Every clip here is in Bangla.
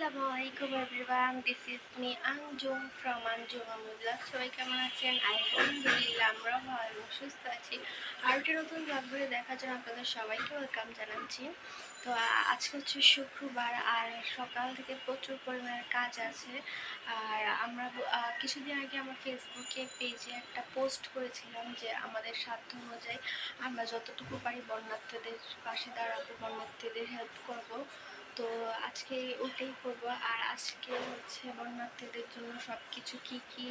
আসসালামু আলাইকুম everyone this is me Anjum from Anjum Amullah সবাই কেমন আছেন? আলহামদুলিল্লাহ আমরা ভালো, সুস্থ আছি। আর একটা নতুন ব্লগ ঘুরে দেখার জন্য আপনাদের সবাইকে ওয়েলকাম জানাচ্ছি। তো আজকে হচ্ছে শুক্রবার, আর সকাল থেকে প্রচুর পরিমাণের কাজ আছে। আর আমরা কিছুদিন আগে আমার ফেসবুকে পেজে একটা পোস্ট করেছিলাম যে আমাদের সাধ্য অনুযায়ী আমরা যতটুকু পারি বন্যার্থীদের পাশে দাঁড়াবো, বন্যার্থীদের হেল্প করব। তো আজকে ওটাই করব। আর আজকে হচ্ছে বন্যার্থীদের জন্য সব কিছু কী কী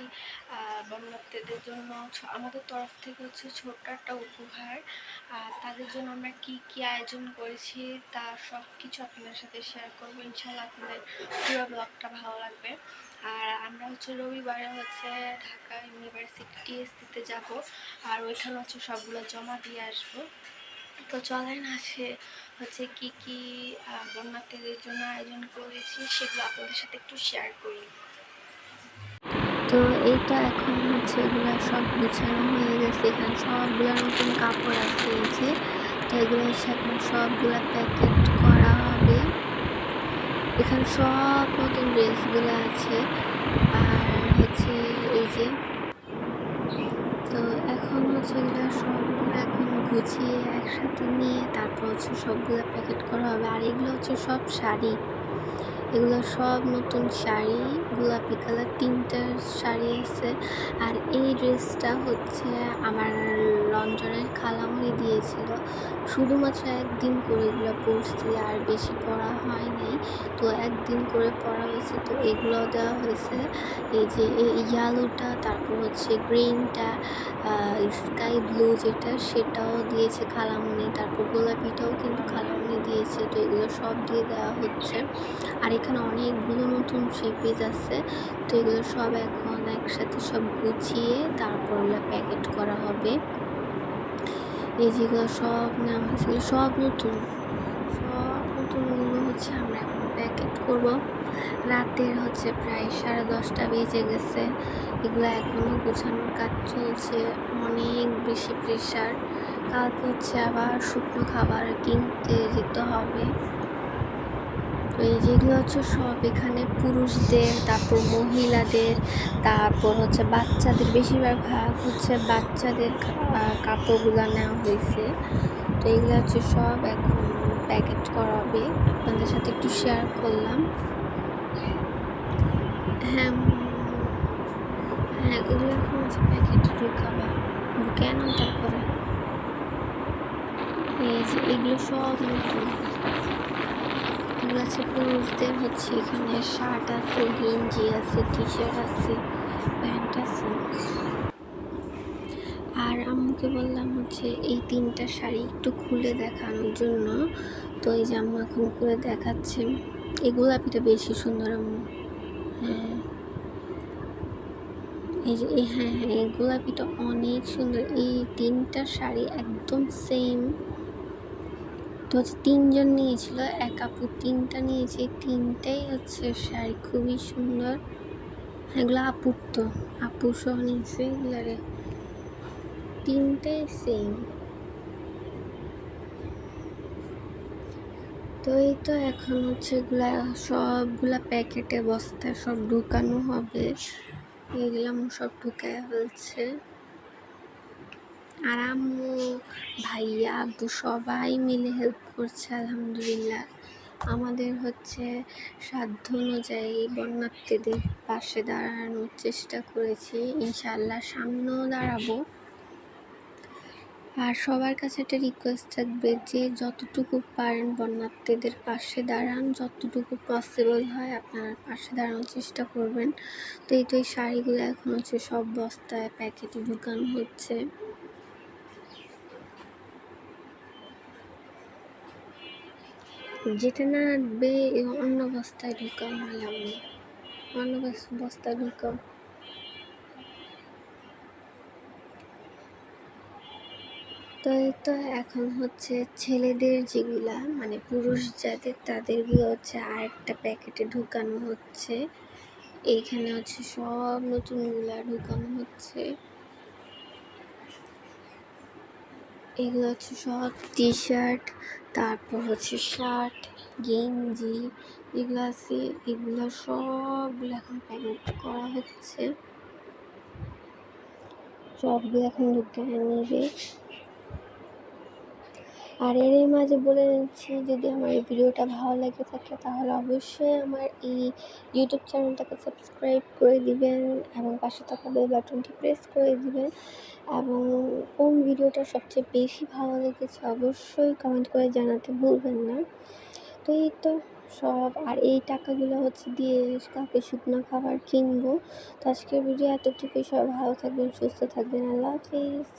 আহ, বন্যার্থীদের জন্য আমাদের তরফ থেকে হচ্ছে ছোট্ট একটা উপহার। আর তাদের জন্য আমরা কি কি আয়োজন করেছি তা সব কিছু আপনাদের সাথে শেয়ার করব। ইনশাল্লাহ আপনাদের পুরো ব্লগটা ভালো লাগবে। আর আমরা হচ্ছে রবিবারে হচ্ছে ঢাকা ইউনিভার্সিটি টিএসসিতে যাব। আর ওইখানে হচ্ছে সবগুলো জমা দিয়ে আসব। তো চলেন আসে হচ্ছে কি কি বন্যার্থীদের জন্য আয়োজন করেছি, সেগুলো আপনাদের সাথে একটু শেয়ার করি। তো এইটা এখন হচ্ছে এগুলো সব গুছানো হয়ে গেছে। এখানে সবগুলো নতুন কাপড় আছে এই যে। তো এগুলো হচ্ছে এখন সবগুলো প্যাকেট করা হবে। এখানে সব নতুন ড্রেসগুলো আছে। আর হচ্ছে এই যে, তো এখন হচ্ছে এগুলো সবগুলো এখন গুছিয়ে একসাথে নিয়ে তারপর হচ্ছে সবগুলো প্যাকেট করা হবে। আর এগুলো হচ্ছে সব শাড়ি। এগুলো সব নতুন শাড়ি, গোলাপি কালার তিনটা শাড়ি আছে। আর এই ড্রেসটা হচ্ছে আমার লন্ডনের খালামুড়ি দিয়েছিল। শুধুমাত্র একদিন করে এগুলো পরছি আর বেশি পরা হয় নাই তো একদিন করে পরা হয়েছে। তো এগুলো দেওয়া হয়েছে। এই যে ইয়ালোটা তারপর হচ্ছে গ্রিনটা স্কাই ব্লু যেটা, সেটাও দিয়েছে খালামুনি তারপর গোলাপিটাও কিন্তু খালামুনি দিয়েছে, তো এগুলো সব দিয়ে দেওয়া হচ্ছে। আর এখানে অনেকগুলো নতুন থ্রি পিস আছে, তো এগুলো সব এখন একসাথে সব গুছিয়ে তারপর ওগুলো প্যাকেট করা হবে। এই যেগুলো সব নেওয়া হয়েছিল সব নতুন, সব নতুনগুলো হচ্ছে আমরা এখন প্যাকেট করব। রাতের হচ্ছে প্রায় সাড়ে দশটা বেজে গেছে, এগুলো এখনও গোছানোর কাজ চলছে, অনেক বেশি প্রেশার কালকে হচ্ছে আবার শুকনো খাবার কিনতে যেতে হবে। এই যেগুলো হচ্ছে সব এখানে পুরুষদের, তারপর মহিলাদের, তারপর হচ্ছে বাচ্চাদের, বেশিরভাগ ভাগ হচ্ছে বাচ্চাদের কাপড়গুলো নেওয়া হয়েছে। তো এগুলো হচ্ছে সব এখন প্যাকেট করা হবে। আপনাদের সাথে একটু শেয়ার করলাম। হ্যাঁ হ্যাঁ এগুলো এখন হচ্ছে প্যাকেটে ঢুকাবে। কেন তারপরে? এই যে এগুলো সব নতুন। এগুলো আছে পুরুষদের, হচ্ছে এখানে শার্ট আছে, গেঞ্জি আছে টি শার্ট আছে, প্যান্ট আছে। আর আম্মুকে বললাম হচ্ছে এই তিনটা শাড়ি একটু খুলে দেখানোর জন্য। তো এই যে আম্মু এখন খুলে দেখাচ্ছে। এই গোলাপিটা বেশি সুন্দর আম্মু। হ্যাঁ। এই যে হ্যাঁ হ্যাঁ এই গোলাপিটা অনেক সুন্দর। এই তিনটা শাড়ি একদম সেম তো হচ্ছে তিনজন নিয়েছিল, এক আপু তিনটা নিয়েছে, তিনটাই হচ্ছে শাড়ি, খুবই সুন্দর। এগুলো আপুর তো আপু সহ নিয়েছে এগুলারে। তিনটাই সেম তো এই তো এখন হচ্ছে এগুলা সবগুলা প্যাকেটে বস্তায় সব ঢুকানো হবে। এগুলো সব ঢুকায় ফেলছে। আর আম্মু ভাইয়া, আব্বু সবাই মিলে হেল্প করছে, আলহামদুলিল্লাহ। আমাদের হচ্ছে সাধ্য অনুযায়ী বন্যার্থীদের পাশে দাঁড়ানোর চেষ্টা করেছি। ইনশাআল্লাহ সামনেও দাঁড়াবো। আর সবার কাছে একটা রিকোয়েস্ট থাকবে যে যতটুকু পারেন বন্যার্থীদের পাশে দাঁড়ান, যতটুকু পসিবল হয় আপনারা পাশে দাঁড়ানোর চেষ্টা করবেন। তো এই তো এই শাড়িগুলো এখন হচ্ছে সব বস্তায় প্যাকেটে ঢুকানো হচ্ছে। যেটা না আনবে অন্য বস্তায় ঢুকাও নাহলে আমি অন্য বস- বস্তায় ঢুকাও। তো তো এখন হচ্ছে ছেলেদের যেগুলা মানে পুরুষ যাদের তাদেরগুলো হচ্ছে আরেকটা প্যাকেটে ঢুকানো হচ্ছে। এইখানে হচ্ছে সব নতুনগুলা ঢুকানো হচ্ছে। এগুলো হচ্ছে সব টি শার্ট তারপর হচ্ছে শার্ট গেঞ্জি, এগুলো আছে, এগুলো সবগুলো এখন প্যান্ট করা হচ্ছে। সবগুলো এখন দোকানে নেবে। আর এর মাঝে বলে নিচ্ছি, যদি আমার এই ভিডিওটা ভালো লাগে থাকে, তাহলে অবশ্যই আমার এই ইউটিউব চ্যানেলটাকে সাবস্ক্রাইব করে দিবেন এবং পাশে থাকা বেল বাটনটি প্রেস করে দিবেন। এবং কোন ভিডিওটা সবচেয়ে বেশি ভালো লেগেছে অবশ্যই কমেন্ট করে জানাতে ভুলবেন না। তো এই তো সব, আর এই টাকাগুলো হচ্ছে দিয়ে কাউকে শুকনো খাবার কিনবো। তো আজকের ভিডিও এতটুকুই। সব ভালো থাকবেন, সুস্থ থাকবেন। আল্লাহ হাফিজ।